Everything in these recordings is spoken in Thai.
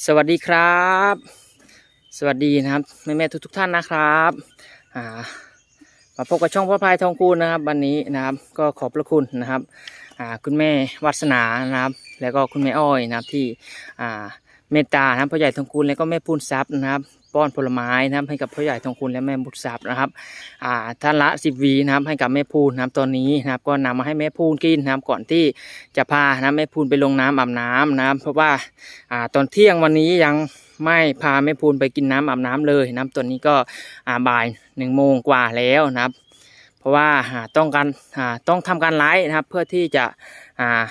สวัสดีครับ สวัสดีนะครับแม่แม่ทุกทุกๆท่านนะครับอ่ามาพบกับช่องพ่อพายทองคูณนะครับ วันนี้นะครับก็ขอบพระคุณนะครับอ่าคุณแม่วัสนานะครับ แล้วก็คุณแม่อ้อยนะครับที่อ่าเมตตานะครับพ่อใหญ่ทองคูณแล้วก็แม่พูนทรัพย์นะครับ ป้อนผลไม้นะครับ ให้กับพ่อใหญ่ทองคูณและแม่บุญทรัพย์นะครับอ่าท่านละสิบวีนะครับให้กับแม่พูนนะครับตอนนี้นะครับก็นำมาให้แม่พูนกินนะครับก่อนที่จะพานะแม่พูนไปลงน้ำอาบน้ำนะครับ เพราะว่าอ่าตอนเที่ยงวันนี้ยังไม่พาแม่พูนไปกินน้ำอาบน้ำเลยนะครับตอนนี้ก็อ่าบ่ายหนึ่งโมงกว่าแล้วนะครับ เพราะว่าอ่าต้องการอ่าต้องทำการไลฟ์นะครับ เพื่อที่จะอ่า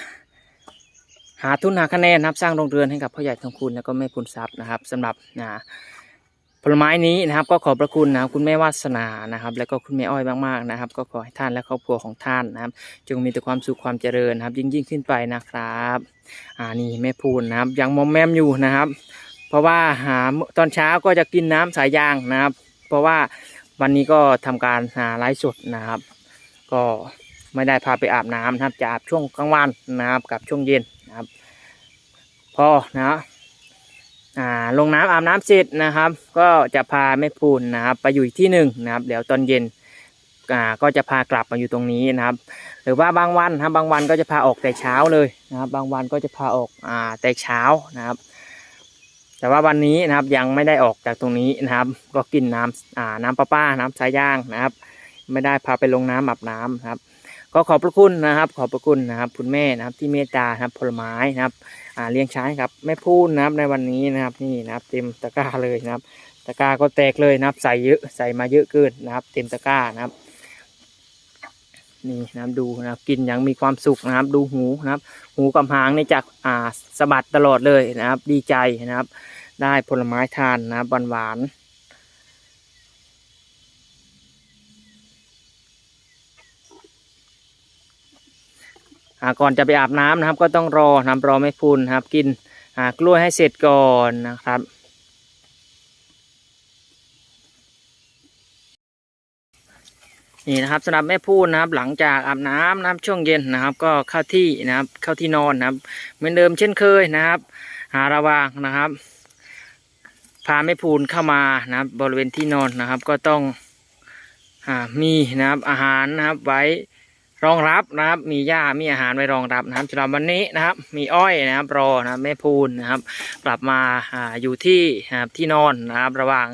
หาทุนหาคะแนนนะครับสร้างโรงเรือนให้กับพ่อใหญ่ทองคุณแล้วก็แม่พูนทรัพย์นะครับสำหรับอ่า ผลไม้นี้นะครับก็ขอบพระคุณนะครับคุณแม่วาสนานะครับ แล้วก็คุณแม่อ้อยมากๆนะครับ ก็ขอให้ท่านและครอบครัวของท่านนะครับ จงมีแต่ความสุขความเจริญนะครับ ยิ่งยิ่งขึ้นไปนะครับอ่านี่แม่พูนนะครับยังมอมแมมอยู่นะครับ เพราะว่าหาตอนเช้าก็จะกินน้ำสายยางนะครับ เพราะว่าวันนี้ก็ทำการหาไลฟ์สดนะครับ ก็ไม่ได้พาไปอาบน้ำนะครับจะอาบช่วงกลางวันนะครับกับช่วงเย็นนะครับ พอนะ อ่าลงน้ำอาบน้ำเสร็จนะครับ ก็จะพาแม่พูนนะครับ ไปอยู่ที่หนึ่งนะครับ เดี๋ยวตอนเย็นอ่าก็จะพากลับมาอยู่ตรงนี้นะครับ หรือว่าบางวันนะครับบางวันก็จะพาออกแต่เช้าเลยนะครับ บางวันก็จะพาออกอ่าแต่เช้านะครับ แต่ว่าวันนี้นะครับยังไม่ได้ออกจากตรงนี้นะครับ ก็กินน้ำอ่าน้ำประป้าน้ำสายย่างนะครับ ไม่ได้พาไปลงน้ำอาบน้ำนะครับ ก็ขอบพระคุณนะครับ ขอบพระคุณนะครับ คุณแม่นะครับที่เมตตาครับผลไม้นะครับอ่าเลี้ยงช้างครับแม่พูนนะครับในวันนี้นะครับนี่นะครับ เต็มตะกร้าเลยนะครับตะกร้าก็แตกเลยนะครับ ใส่เยอะใส่มาเยอะเกินนะครับ เต็มตะกร้านะครับนี่นะครับดูนะครับกินอย่างมีความสุขนะครับ ดูหูนะครับ หูกับหางนี่จากอ่าสะบัดตลอดเลยนะครับ ดีใจนะครับ ได้ผลไม้ทานนะครับหวานหวานๆ ก่อนจะไปอาบน้ำนะครับ ก็ต้องรอน้ำรอไม่พูนนะครับ กินอ่ากล้วยให้เสร็จก่อนนะครับ นี่นะครับสำหรับแม่พูดนะครับ หลังจากอาบน้ำนะครับช่วงเย็นนะครับ ก็เข้าที่นะครับ เข้าที่นอนนะครับ เหมือนเดิมเช่นเคยนะครับ หาระวางนะครับ พาแม่พูนเข้ามานะครับ บริเวณที่นอนนะครับ ก็ต้องอามีนะครับอาหารนะครับไว้ รองรับนะครับ มีหญ้ามีอาหารไว้รองรับนะครับสำหรับวันนี้นะครับ มีอ้อยนะครับรอนะครับแม่พูนนะครับ กลับมาอาอยู่ที่นะครับที่นอนนะครับ ระหว่าง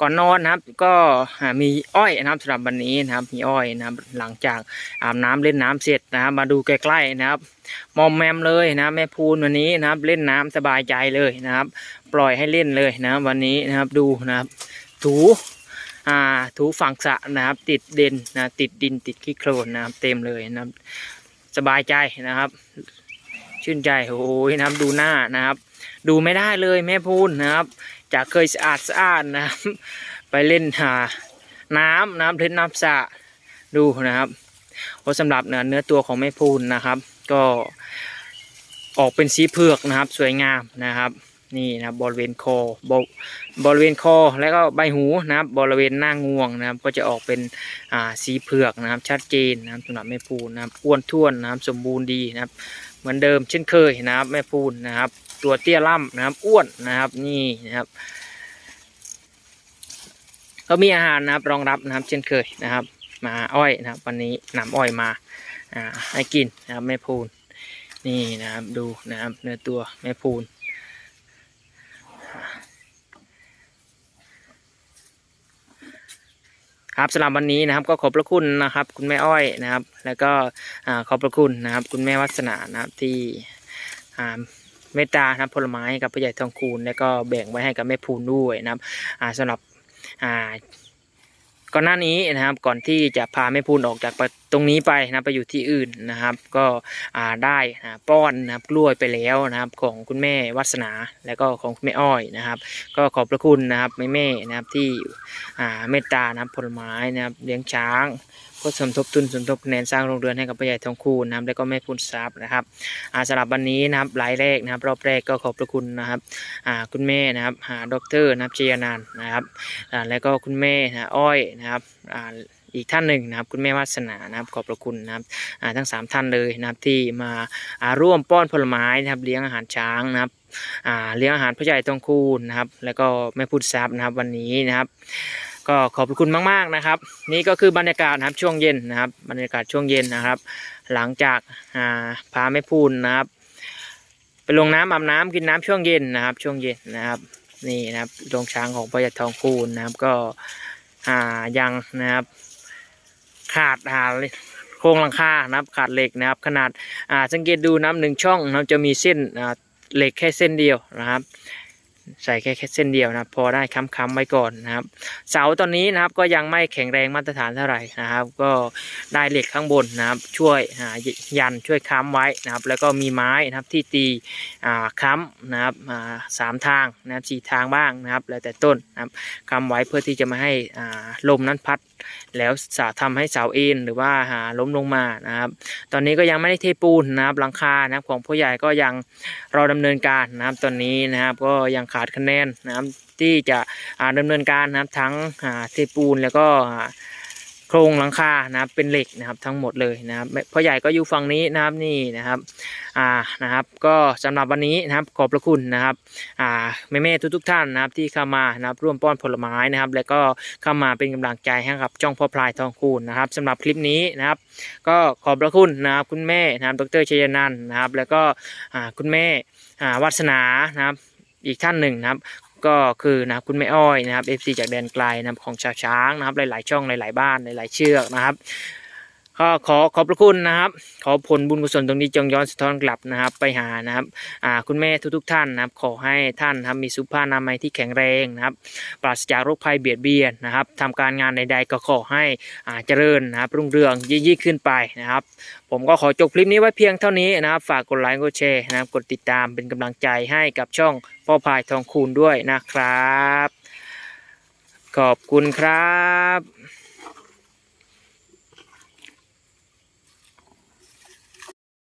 ก่อนนอนนะครับ ก็อ่ามีอ้อยนะครับสำหรับวันนี้นะครับ มีอ้อยนะครับ หลังจากอาบน้ำเล่นน้ำเสร็จนะครับ มาดูใกล้ๆนะครับ มอมแมมเลยนะครับแม่พูนวันนี้นะครับ เล่นน้ำสบายใจเลยนะครับ ปล่อยให้เล่นเลยนะครับวันนี้นะครับดูนะครับถู ถูฝั่งสะนะครับ ติดเด่นนะติดดินติดขี้โคลนนะครับเต็มเลยนะครับ สบายใจนะครับ ชื่นใจโอ้ยนะครับดูหน้านะครับ ดูไม่ได้เลยแม่พูนนะครับ จากเคยสะอาดสะอาดนะครับ ไปเล่นหาน้ำนะครับเล่นน้ำสะดูนะครับโอ้สำหรับเนื้อตัวของแม่พูนนะครับ ก็ออกเป็นสีเผือกนะครับ สวยงามนะครับ นี่นะครับบริเวณคอบบบริเวณคอแล้วก็ใบหูนะครับบริเวณหน้างวงนะครับ ก็จะออกเป็นอ่าสีเผือกนะครับ ชัดเจนนะครับสำหรับแม่พูนนะครับอ้วนท้วนนะครับสมบูรณ์ดีนะครับ เหมือนเดิมเช่นเคยนะครับแม่พูนนะครับ ตัวเตี้ยล่ำนะครับอ้วนนะครับนี่นะครับก็มีอาหารนะครับรองรับนะครับ เช่นเคยนะครับ มาอ้อยนะครับ วันนี้นำอ้อยมาอ่าให้กินนะครับแม่พูนนี่นะครับดูนะครับเนื้อตัวแม่พูน ครับสำหรับวันนี้นะครับก็ขอบพระคุณนะครับ คุณแม่อ้อยนะครับ แล้วก็ขอบพระคุณนะครับ คุณแม่วัฒนานะครับที่เมตตานะครับผลไม้กับพ่อใหญ่ทองคูณแล้วก็แบ่งไว้ให้กับแม่พูนด้วยนะครับอ่าสำหรับ ก่อนหน้านี้นะครับก่อนที่จะพาแม่พูนออกจากตรงนี้ไปนะไปอยู่ที่อื่นนะครับ ก็ได้นะป้อนนะครับกล้วยไปแล้วนะครับ ของคุณแม่วัสนาแล้วก็ของคุณแม่อ้อยนะครับ ก็ขอบพระคุณนะครับแม่แม่นะครับที่เมตตานะครับผลไม้นะครับเลี้ยงช้าง ก็สมทบทุนสมทบคะแนนสร้างโรงเรือนให้กับพ่อใหญ่ทองคูณนะครับแล้วก็แม่พูนทรัพย์นะครับอ่าสำหรับวันนี้นะครับรายแรกนะครับ รอบแรกก็ขอบพระคุณนะครับอ่าคุณแม่นะครับหาดรนะครับเชียนันนะครับอ่าแล้วก็คุณแม่นะอ้อยนะครับอ่าอีกท่านหนึ่งนะครับคุณแม่วาสนานะครับขอบพระคุณนะครับทั้งสามท่านเลยนะครับที่มาาร่วมป้อนผลไม้นะครับเลี้ยงอาหารช้างนะครับเลี้ยงอาหารพ่อใหญ่ทองคูณนะครับแล้วก็แม่พุทธทรัพย์นะครับวันนี้นะครับ ก็ขอบคุณมากๆนะครับ นี่ก็คือบรรยากาศนะครับช่วงเย็นนะครับ บรรยากาศช่วงเย็นนะครับ หลังจากาพาแม่พูนนะครับ ไปลงน้ำอาบน้ำกินน้ำช่วงเย็นนะครับ ช่วงเย็นนะครับ นี่นะครับโรงช้างของพ่อใหญ่ทองคูณนะครับ ก็อ่ายังนะครับ ขาดอ่าโครงหลังคานะครับ ขาดเหล็กนะครับ ขนาดอ่าสังเกตดูน้ำหนึ่งช่องนะครับจะมีเส้นเหล็กแค่เส้นเดียวนะครับ ใส่แค่แค่เส้นเดียวนะพอได้ค้ำๆไว้ก่อนนะครับ เสาตอนนี้นะครับก็ยังไม่แข็งแรงมาตรฐานเท่าไหร่นะครับ ก็ได้เหล็กข้างบนนะครับ ช่วยยันช่วยค้ำไว้นะครับ แล้วก็มีไม้นะครับที่ตีค้ำนะครับสามทางนะครับสี่ทางบ้างนะครับ แล้วแต่ต้นนะครับค้ำไว้เพื่อที่จะไม่ให้ลมนั้นพัด แล้วสาทำให้เสาเอ็นหรือว่าหาล้มลงมานะครับ ตอนนี้ก็ยังไม่ได้เทปูนนะครับหลังคานะครับของผู้ใหญ่ก็ยังรอดำเนินการนะครับ ตอนนี้นะครับก็ยังขาดคะแนนนะครับที่จะดำดำเนินการนะครับทั้งอ่าเทปูนแล้วก็ โครงหลังคานะครับเป็นเหล็กนะครับทั้งหมดเลยนะครับพ่อใหญ่ก็อยู่ฝั่งนี้นะครับนี่นะครับอ่านะครับ ก็สำหรับวันนี้นะครับขอบพระคุณนะครับอ่าแม่แม่ๆทุกๆท่านนะครับที่เข้ามานะครับร่วมป้อนผลไม้นะครับ แล้วก็เข้ามาเป็นกำลังใจให้กับจ้องพ่อพลายทองคูณนะครับสำหรับคลิปนี้นะครับ ก็ขอบพระคุณนะครับคุณแม่นะครับดรชัยนันนะครับ แล้วก็อ่าคุณแม่อ่าวัสนานะครับอีกท่านหนึ่งนะครับ ก็คือนะครับคุณแม่อ้อยนะครับ FC จากแดนไกลนะครับของชาวช้างนะครับหลาย ๆ ช่องหลาย ๆ บ้านหลาย ๆ เชือกนะครับ ก็ขอขอบพระคุณนะครับ ขอผลบุญกุศลตรงนี้จงย้อนสะท้อนกลับนะครับ ไปหานะครับคุณแม่ทุกๆ ท่านนะครับ ขอให้ท่านนะครับมีสุขภาพนามัยที่แข็งแรงนะครับ ปราศจากโรคภัยเบียดเบียนนะครับทำการงานใดๆก็ขอให้อ่าเจริญนะครับ รุ่งเรืองยิ่งๆขึ้นไปนะครับ ผมก็ขอจบคลิปนี้ไว้เพียงเท่านี้นะครับ ฝากกดไลค์กดแชร์นะครับ กดติดตามเป็นกำลังใจให้กับช่องพ่อพายทองคูณด้วยนะครับ ขอบคุณครับ